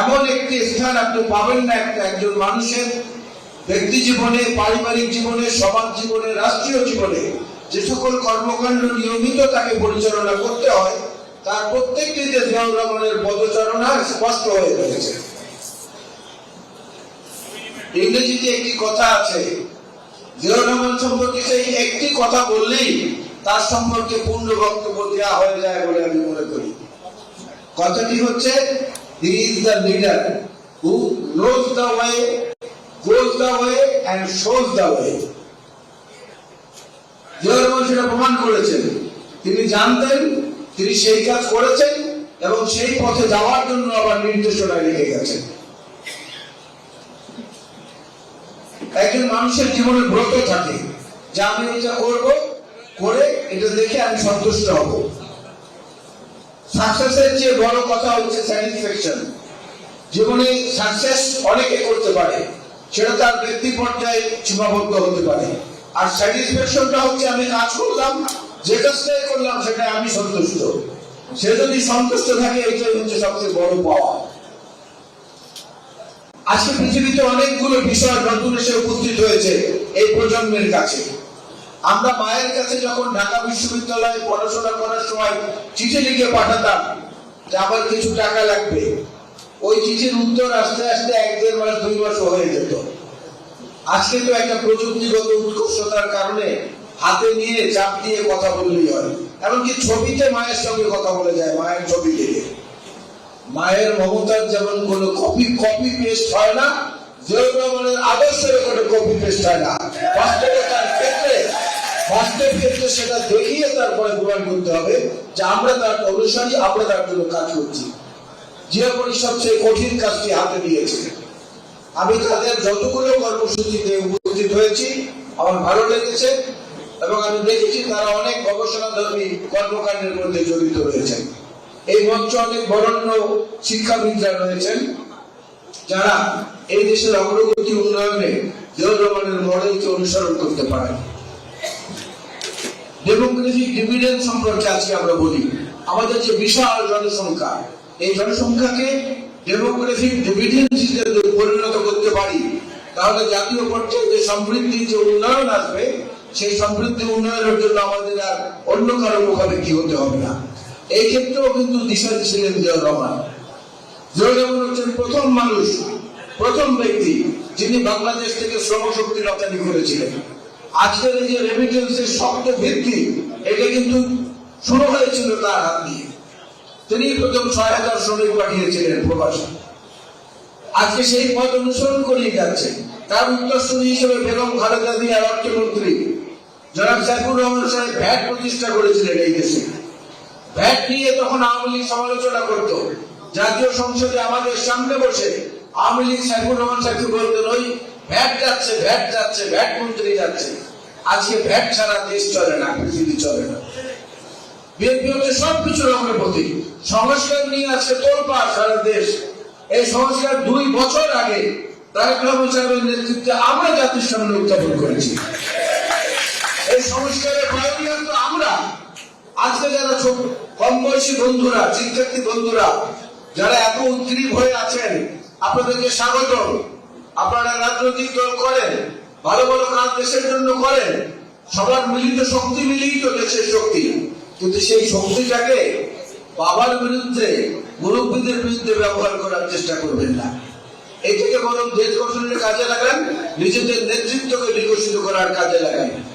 এমন একটি স্থান আপনি পাবেন না একটা একজন মানুষের ব্যক্তি জীবনে, পারিবারিক জীবনে, সমাজ জীবনে, রাষ্ট্রীয় জীবনে। যে সকল কর্মকাণ্ড নিয়মিত তাকে পরিচালনা করতে হয়, তার প্রত্যেকটিতে জিয়াউর রহমানের পদচারণা স্পষ্ট হয়ে রয়েছে ইংরেজিতে একটি কথা আছে, জিয়াউর রহমান সম্পর্কে সেই একটি কথা বললেই তার সম্পর্কে পূর্ণ বক্তব্য দেওয়া হয়ে যায় বলে আমি মনে করি। কথাটি হচ্ছে he is the leader who knows the way goes the way and shows the way Ziaur Rahman সেটা প্রমাণ করেছেন। তিনি জানতেন, তিনি সেই কাজ করেছেন এবং সেই পথে যাওয়ার জন্য আবার নির্দেশনা রেখে গেছেন। একজন মানুষের জীবনে ব্রত থাকে। যে আমি এটা করব, করে এটা দেখে আমি সন্তুষ্ট হব। সাকসেসের চেয়ে বড় কথা হচ্ছে স্যাটিসফ্যাকশন জীবনে সাকসেস অনেকে করতে পারে, সেটা তার ব্যক্তি পর্যায়ে সীমাবদ্ধ হতে পারে। আর স্যাটিসফ্যাকশনটা হচ্ছে আমি কাজ করলাম, যে কাজটাই করলাম সেটা আমি সন্তুষ্ট। সে যদি সন্তুষ্ট থাকে, এটাই হচ্ছে সবচেয়ে বড় পাওয়া। আজকে পৃথিবীতে অনেকগুলো বিষয় নতুন এসে উপস্থিত হয়েছে এই প্রজন্মের কাছে। আমরা মায়ের কাছে যখন ঢাকা বিশ্ববিদ্যালয়ে পড়াশোনা করার সময় চিঠি লিখে পাঠাতাম যে আমার কিছু টাকা লাগবে। ওই চিঠির উত্তর আস্তে আস্তে এক দেড় মাস, দুই মাস হয়ে যেত। আজকে তো একটা প্রযুক্তিগত উৎকর্ষতার কারণে হাতে নিয়ে চাপ দিয়ে কথা বললেই হয়। এমনকি ছবিতে মায়ের সঙ্গে কথা বলে যায়, মায়ের ছবি দেখে। মায়ের মমতার যেমন কোন কপি কপি পেস্ট হয় না জিয়াউর রহমানের আদর্শের কপি পেস্ট হয় না। বাস্তব ক্ষেত্রে সেটা দেখিয়ে তারপরে প্রমাণ করতে হবে যে আমরা তার আমরা তার জন্য কাজ করছি। জিয়া পরিষদ কঠিন কাজটি হাতে আমি তাদের যতগুলো কর্মসূচিতে উপস্থিত হয়েছি, আমার ভালো লেগেছে এবং আমি দেখেছি তারা অনেক গবেষণা ধর্মী কর্মকাণ্ডের মধ্যে জড়িত রয়েছেন। এই মঞ্চে অনেক বরণ্য শিক্ষাবিদরা রয়েছেন, যারা এই দেশের অগ্রগতি উন্নয়নে জিয়াউর রহমানের মডেলকে অনুসরণ করতে পারেন। ডেমোক্রেটিক ডিভিডেন্ড সম্পর্কে আজকে আমরা বলি, আমাদের যে বিশাল জনসংখ্যা, এই জনসংখ্যাকে পরিণত করতে পারি, তাহলে জাতীয় পর্যায়ে যে সমৃদ্ধি, যে উন্নয়ন আসবে, সেই সমৃদ্ধি উন্নয়নের জন্য আমাদের আর অন্য কারও মুখাপেক্ষি হতে হবে না। এই ক্ষেত্রেও কিন্তু দিশা ছিলেন জিয়াউর রহমান হচ্ছেন প্রথম মানুষ, প্রথম ব্যক্তি যিনি বাংলাদেশ থেকে শ্রমশক্তি রপ্তানি করেছিলেন। আজকের এই যে রেমিটেন্সের শক্ত ভিত্তি, এটা কিন্তু শুরু হয়েছিল তার হাত দিয়ে। তিনি প্রথম ছয় হাজার শ্রমিক পাঠিয়েছিলেন প্রবাসী। আজকে সেই পথ অনুসরণ করেই যাচ্ছে। তার উত্তরসূরি হিসেবে বেগম খালেদা জিয়া অর্থমন্ত্রী জনাব সাইফুর রহমান সাহেব ভ্যাট প্রতিষ্ঠা করেছিলেন এই দেশে। ভ্যাট নিয়ে তখন আওয়ামী লীগ সমালোচনা করত। জাতীয় সংসদে আমাদের সামনে বসে আওয়ামী লীগ সাইফুর রহমান সাহেবকে বলতেন, ওই ভ্যাট যাচ্ছে ভ্যাট যাচ্ছে, ভ্যাট মন্ত্রী যাচ্ছে। আজকে ভ্যাট ছাড়া দেশ চলে না, পৃথিবী চলে না। বিএনপি হচ্ছে সংস্কার নিয়ে সারা দেশ। এই সংস্কার দুই বছর আগে তারেক রহমান নেতৃত্বে আমরা জাতির সামনে উত্থাপন করেছি। এই সংস্কারের তো আমরা, আজকে যারা কম বয়সী বন্ধুরা, শিক্ষার্থী বন্ধুরা, যারা এত উদ্গ্রীব হয়ে আছেন, আপনাদেরকে স্বাগত আপনারা রাজনৈতিক দল করেন, ভালো ভালো কাজ দেশের জন্য করেন, সবার মিলিত শক্তি মিলিয়েই তো দেশের শক্তি। কিন্তু সেই শক্তিটাকে বাবার বিরুদ্ধে মুরব্বীদের বিরুদ্ধে ব্যবহার করার চেষ্টা করবেন না। এটাকে বরং দেশ গঠনের কাজে লাগান, নিজেদের নেতৃত্বকে বিকশিত করার কাজে লাগান।